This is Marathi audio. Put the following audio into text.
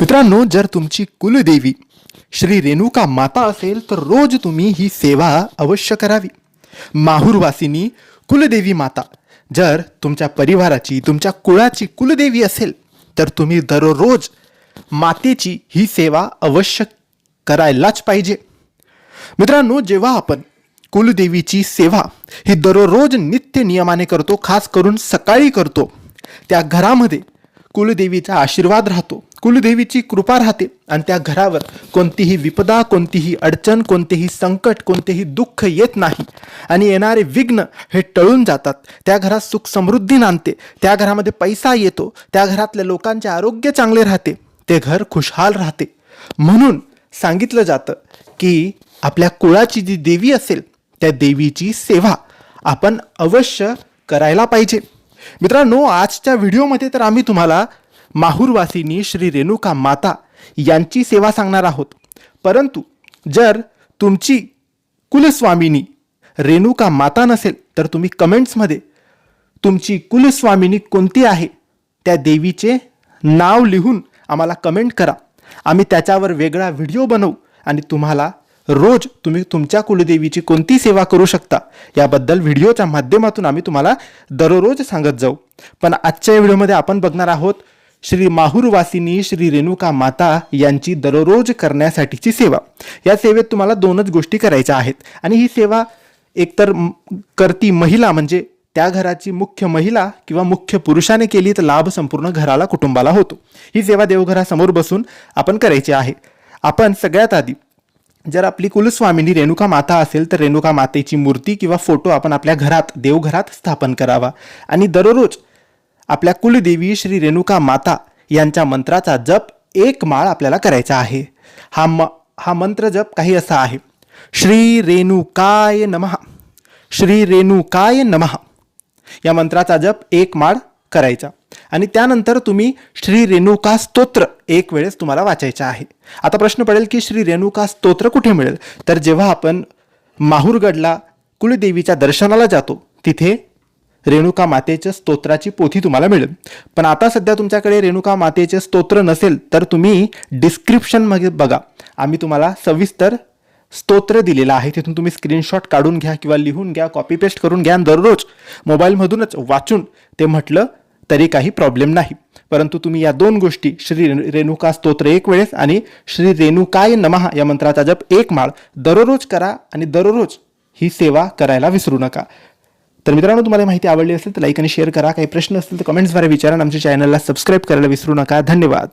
मित्रांनो जर तुमची कुलदेवी श्री रेणुका माता असेल तर रोज तुम्ही ही सेवा अवश्य करावी. माहूरवासिनी कुलदेवी माता जर तुमच्या परिवाराची तुमच्या कुळाची कुलदेवी असेल तर तुम्ही दररोज मातेची ही सेवा अवश्य करायलाच पाहिजे. मित्रांनो जेव्हा आपण कुलदेवीची सेवा ही दररोज नित्य नियमाने करतो खास करून सकाळी करतो त्या घरामध्ये कुलदेवीचा आशीर्वाद राहतो. कुलदेवीची कृपा राहते. आणि त्या घरावर कोणतीही विपदा कोणतीही अडचण कोणतेही संकट कोणतेही दुःख येत नाही. आणि येणारे विघ्न हे टळून जातात. त्या घरात सुख समृद्धी नांदते. त्या घरामध्ये पैसा येतो. त्या घरातल्या लोकांचे आरोग्य चांगले राहते. ते घर खुशहाल राहते. म्हणून सांगितलं जातं की आपल्या कुळाची जी देवी असेल त्या देवीची सेवा आपण अवश्य करायला पाहिजे. मित्रांनो आजच्या व्हिडिओमध्ये तर आम्ही तुम्हाला माहूरवासिनी श्री रेणुका माता यांची सेवा सांगणार आहोत. परंतु जर तुमची कुलस्वामिनी रेणुका माता नसेल तर तुम्ही कमेंट्समध्ये तुमची कुलस्वामिनी कोणती आहे त्या देवीचे नाव लिहून आम्हाला कमेंट करा. आम्ही त्याच्यावर वेगळा व्हिडिओ बनवू आणि तुम्हाला रोज तुम्ही तुमच्या कुलदेवीची कोणती सेवा करू शकता? याबद्दल व्हिडिओच्या माध्यमातून आम्ही तुम्हाला दररोज सांगत जाऊ. पण आजच्या या व्हिडिओमध्ये आपण बघणार आहोत श्री माहूरवासिनी श्री रेणुका माता यांची दररोज करण्यासाठीची सेवा. या सेवेत तुम्हाला दोनच गोष्टी करायच्या आहेत. आणि ही सेवा एकतर करती महिला म्हणजे त्या घराची मुख्य महिला किंवा मुख्य पुरुषाने केली तर लाभ संपूर्ण घराला कुटुंबाला होतो. ही सेवा देवघरासमोर बसून आपण करायची आहे. आपण सगळ्यात आधी जर आपली कुलस्वामिनी रेणुका माता असेल तर रेणुका मातेची मूर्ती किंवा फोटो आपण आपल्या घरात देवघरात स्थापन करावा. आणि दररोज आपल्या कुलदेवी श्री रेणुका माता यांच्या मंत्राचा जप एक माळ आपल्याला करायचा आहे. हा म हा मंत्र जप काही असा आहे. श्री रेणुकाय नमः. श्री रेणुकाय नमः. या मंत्राचा जप एक माळ करायचा. आणि त्यानंतर तुम्ही श्री रेणुका स्तोत्र एक वेळेस तुम्हाला वाचायचं आहे. आता प्रश्न पडेल की श्री रेणुका स्तोत्र कुठे मिळेल? तर जेव्हा आपण माहूरगडला कुलदेवीच्या दर्शनाला जातो तिथे रेणुका मातेच्या स्तोत्राची पोथी तुम्हाला मिळेल. पण आता सध्या तुमच्याकडे रेणुका मातेचे स्तोत्र नसेल तर तुम्ही डिस्क्रिप्शनमध्ये बघा. आम्ही तुम्हाला सविस्तर स्तोत्र दिलेलं आहे. तिथून तुम्ही स्क्रीनशॉट काढून घ्या किंवा लिहून घ्या कॉपी पेस्ट करून घ्या दररोज मोबाईलमधूनच वाचून ते म्हटलं तरी काही प्रॉब्लेम नाही. परंतु तुम्ही या दोन गोष्टी श्री रेणुका स्तोत्र एक वेळेस आणि श्री रेणुकाय नमहा या मंत्राचा जप एक माळ दररोज करा आणि दररोज ही सेवा करायला विसरू नका. तर मित्रांनो तुम्हाला माहिती आवडली असेल तर लाईक आणि शेअर करा. काही प्रश्न असतील तर कमेंट्सद्वारे विचारा आमच्या चॅनलला सबस्क्राईब करायला विसरू नका. धन्यवाद.